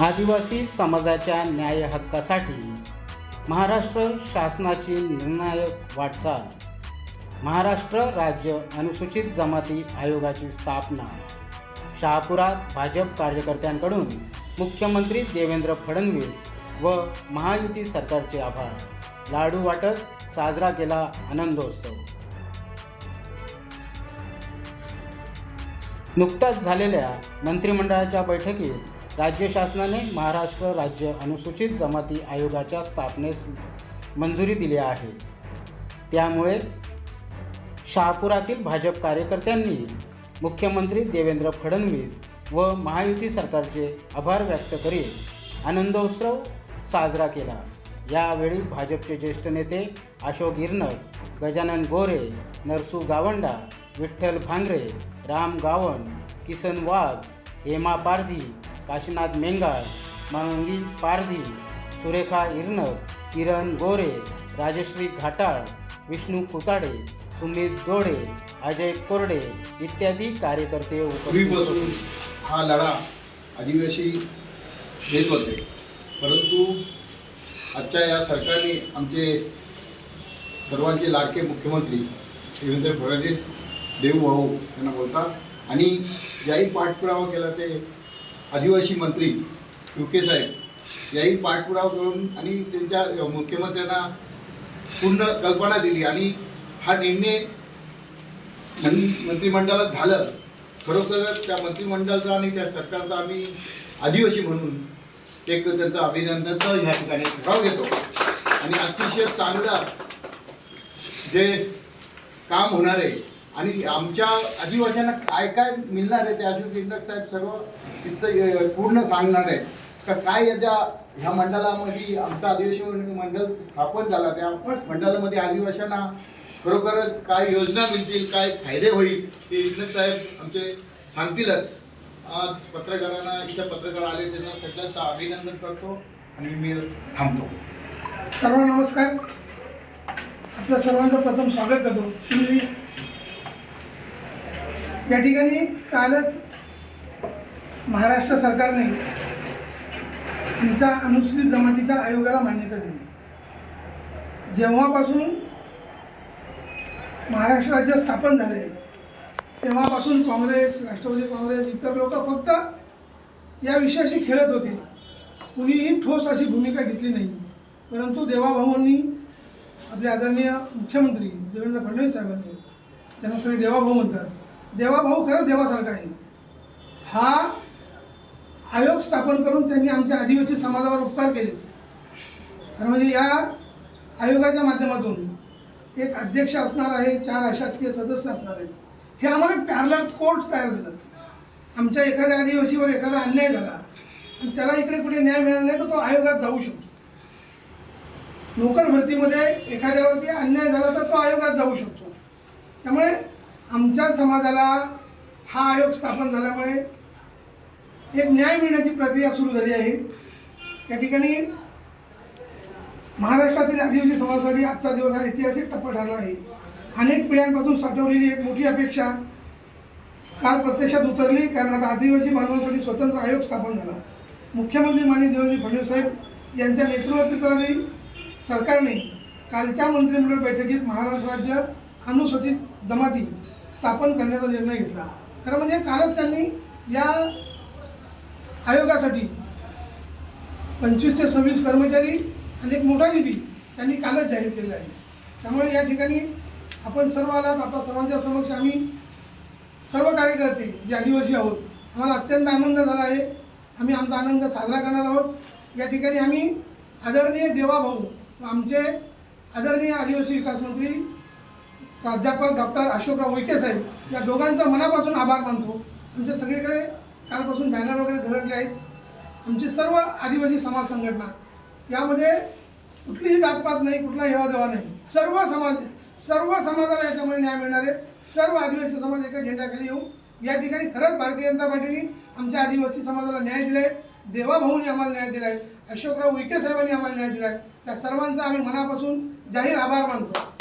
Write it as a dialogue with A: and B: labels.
A: आदिवासी समाजाच्या न्याय हक्कासाठी महाराष्ट्र शासनाची निर्णायक वाटचाल. महाराष्ट्र राज्य अनुसूचित जमाती आयोगाची स्थापना. शहापुरात भाजप कार्यकर्त्यांकडून मुख्यमंत्री देवेंद्र फडणवीस व महायुती सरकारचे आभार. लाडू वाटत साजरा केला आनंदोत्सव. नुकताच झालेल्या मंत्रिमंडळाच्या बैठकीत राज्य शासनाने महाराष्ट्र राज्य अनुसूचित जमाती आयोगाच्या स्थापनेस मंजुरी दिली आहे. त्यामुळे शहापुरातील भाजप कार्यकर्त्यांनी मुख्यमंत्री देवेंद्र फडणवीस व महायुती सरकारचे आभार व्यक्त करीत आनंदोत्सव साजरा केला. यावेळी भाजपचे ज्येष्ठ नेते अशोक इरनक गजानन गोरे नरसू गावंडा विठ्ठल भांगरे राम गावण किसन वाघ हेमा पारधी काशीनाथ मेंगाळ मंगी पारधी सुरेखा इरनक किरण गोरे राजश्री घाटाळ विष्णू कुताडे सुमित दोडे अजय कोरडे इत्यादी कार्यकर्ते उपस्थित
B: पूर्वीपासून हा लढा आदिवासी देत होते. परंतु आजच्या या सरकारने आमचे सर्वांचे लाडके मुख्यमंत्री देवेंद्र फडणवीस देवभाऊ यांना बोलतात. आणि ज्याही पाठपुरावा केला ते आदिवासी मंत्री यू के साहेब याही पाठपुरावा करून आणि त्यांच्या मुख्यमंत्र्यांना पूर्ण कल्पना दिली. आणि हा निर्णय मंत्रिमंडळात झालं. खरोखरच त्या मंत्रिमंडळाचा आणि त्या सरकारचा आम्ही आदिवासी म्हणून एक त्यांचं अभिनंदनचं ह्या ठिकाणी ठराव घेतो. आणि अतिशय चांगलं जे काम होणार आहे आणि आमच्या आदिवासींना काय काय मिळणार आहे ते अशोक इंदक साहेब सर्व तिथं पूर्ण सांगणार आहे का काय याच्या ह्या मंडळामध्ये आमचं आदिवासी मंडळ स्थापन झाला त्या मंडळामध्ये आदिवासींना खरोखर काय योजना मिळतील काय फायदे होईल ते इंदक साहेब आमचे सांगतीलच. आज पत्रकारांना इथं पत्रकार आले त्यांना सगळ्यांचं अभिनंदन करतो आणि मी थांबतो.
C: सर्वांना नमस्कार. आपल्या सर्वांचं प्रथम स्वागत करतो. श्री या ठिकाणी कालच महाराष्ट्र सरकारने तुमचा अनुसूचित जमातीच्या आयोगाला मान्यता दिली. जेव्हापासून महाराष्ट्र राज्य स्थापन झाले तेव्हापासून काँग्रेस राष्ट्रवादी काँग्रेस इतर लोक फक्त या विषयाशी खेळत होते. कुणीही ठोस अशी भूमिका घेतली नाही. परंतु देवाभाऊंनी आपले आदरणीय मुख्यमंत्री देवेंद्र फडणवीस साहेबांनी त्यांना सगळे देवाभाऊ म्हणतात. देवाभाऊ खरंच देवासारखा आहे. हा आयोग स्थापन करून त्यांनी आमच्या आदिवासी समाजावर उपकार केले. खरं म्हणजे या आयोगाच्या माध्यमातून एक अध्यक्ष असणार आहे चार अशासकीय सदस्य असणार आहेत. हे आम्हाला पॅरलर कोर्ट तयार झालं. आमच्या एखाद्या आदिवासीवर एखादा अन्याय झाला आणि त्याला इकडे कुठे न्याय मिळाला नाही तर तो आयोगात जाऊ शकतो. नोकर भरतीमध्ये एखाद्यावरती अन्याय झाला तर तो आयोगात जाऊ शकतो. त्यामुळे आमच्या समाजाला हा आयोग स्थापन झाल्यामुळे एक न्याय मिळण्याची प्रक्रिया सुरू झाली आहे. या ठिकाणी महाराष्ट्रातील आदिवासी समाजासाठी आजचा दिवस हा ऐतिहासिक टप्पा ठरला आहे. अनेक पिढ्यांपासून साठवलेली एक मोठी अपेक्षा काल प्रत्यक्षात उतरली कारण आता आदिवासी बांधवांसाठी स्वतंत्र आयोग स्थापन झाला. मुख्यमंत्री माननीय देवेंद्र फडणवीस साहेब यांच्या नेतृत्वाखाली सरकारने कालच्या मंत्रिमंडळ बैठकीत महाराष्ट्र राज्य अनुसूचित जमाती स्थापन करण्याचा निर्णय घेतला. खरं म्हणजे कालच त्यांनी या आयोगासाठी पंचवीस ते सव्वीस कर्मचारी आणि एक मोठा निधी त्यांनी कालच जाहीर केलेला आहे. त्यामुळे या ठिकाणी आपण सर्व आलात आपल्या सर्वांच्या समक्ष आम्ही सर्व कार्यकर्ते जे आदिवासी आहोत आम्हाला अत्यंत आनंद झाला आहे. आम्ही आमचा आनंद साजरा करणार आहोत. या ठिकाणी आम्ही आदरणीय देवाभाऊ भाऊ आमचे आदरणीय आदिवासी विकास मंत्री प्राध्यापक डॉक्टर अशोकराव उईके साहेब या दोघांचा मनापासून आभार मानतो. आमच्या सगळीकडे कालपासून बॅनर वगैरे झळकले आहेत. आमची सर्व आदिवासी समाज संघटना यामध्ये कुठलीही जातपात नाही कुठला हेवादेवा नाही. सर्व समाज सर्व समाजाला याच्यामुळे न्याय मिळणार आहे सर्व आदिवासी समाज एका झेंड्याखाली येऊन या ठिकाणी खरंच भारतीय जनता पार्टीने आमच्या आदिवासी समाजाला न्याय दिला आहे देवाभाऊनी आम्हाला न्याय दिला आहे अशोकराव उईके साहेबांनी आम्हाला न्याय दिला आहे त्या सर्वांचा आम्ही मनापासून जाहीर आभार मानतो.